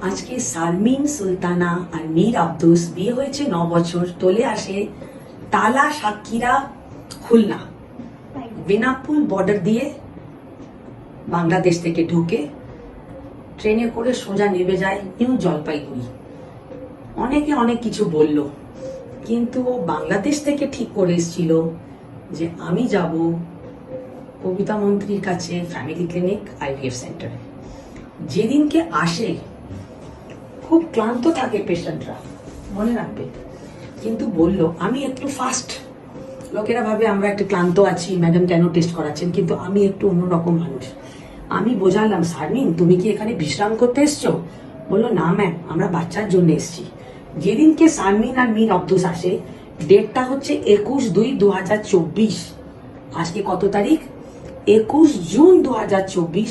আজকে সালমিন, সুলতানা আর মীর আব্দুস বিয়ে হয়েছে ন বছর। তোলে আসে তালা সাক্ষীরা খুলনা। বেনাপুল বর্ডার দিয়ে বাংলাদেশ থেকে ঢুকে ট্রেনে করে সোজা নেমে যায় নিউ জলপাইগুড়ি। অনেকে অনেক কিছু বলল, কিন্তু ও বাংলাদেশ থেকে ঠিক করে এসেছিল যে আমি যাব কবিতা মন্ত্রীর কাছে ফ্যামিলি ক্লিনিক আইভিএফ সেন্টারে যেদিনকে আসে খুব ক্লান্ত থাকে পেশেন্টরা, মনে রাখবে। কিন্তু বলল, আমি একটু ফাস্ট লোকেরা ভাবে আমরা একটু ক্লান্ত আছি ম্যাডাম কেন টেস্ট করাচ্ছেন? কিন্তু আমি একটু অন্যরকম মানুষ। আমি বোঝালাম সারমিন তুমি কি এখানে বিশ্রাম করতে এসছো? বলল, না ম্যাম আমরা বাচ্চার জন্য এসেছি। যেদিনকে সারমিন আর মিন অব্দুস আসে, ডেটটা হচ্ছে একুশ দুই দু হাজার চব্বিশ। আজকে কত তারিখ? একুশ জুন দু হাজার চব্বিশ।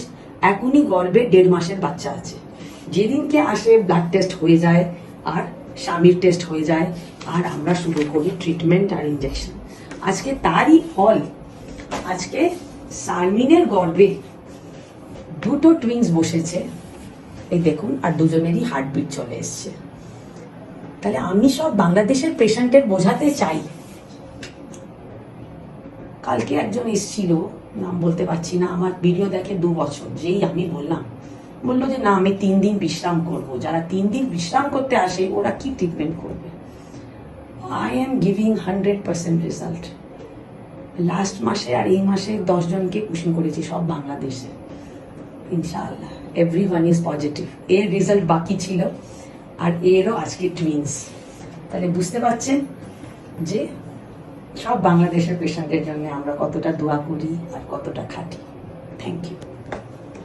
এখনই গর্ভে দেড় মাসের বাচ্চা আছে। যেদিনকে আসে ব্লাড টেস্ট হয়ে যায় আর স্বামীর টেস্ট হয়ে যায়, আর আমরা শুরু করি ট্রিটমেন্ট আর ইঞ্জেকশন আজকে তারই ফল, আজকে সারমিনের গর্বে দুটো টুইন্স বসেছে। এই দেখুন, আর দুজনেরই হার্টবিট চলে এসছে। তাহলে আমি সব বাংলাদেশের পেশেন্টের বোঝাতে চাই। কালকে একজন এসেছিল, নাম বলতে পারছি না, আমার ভিডিও দেখে দু বছর, যেই আমি বললাম। বলল যে, না, আমি তিন দিন বিশ্রাম করব। যারা তিন দিন বিশ্রাম করতে আসে, ওরা কি ট্রিটমেন্ট করবে? I am giving hundred percent result last মাসে আর এই মাসে দশজনকে কুশন করেছি, সব বাংলাদেশে। ইনশাআল্লাহ এভরি ওয়ান ইজ পজিটিভ এর রেজাল্ট বাকি ছিল, আর এরও আজকে টুইন্স তাহলে বুঝতে পারছেন যে, সব বাংলাদেশের পেশেন্টের জন্য আমরা কতটা দোয়া করি আর কতটা খাটি। Thank you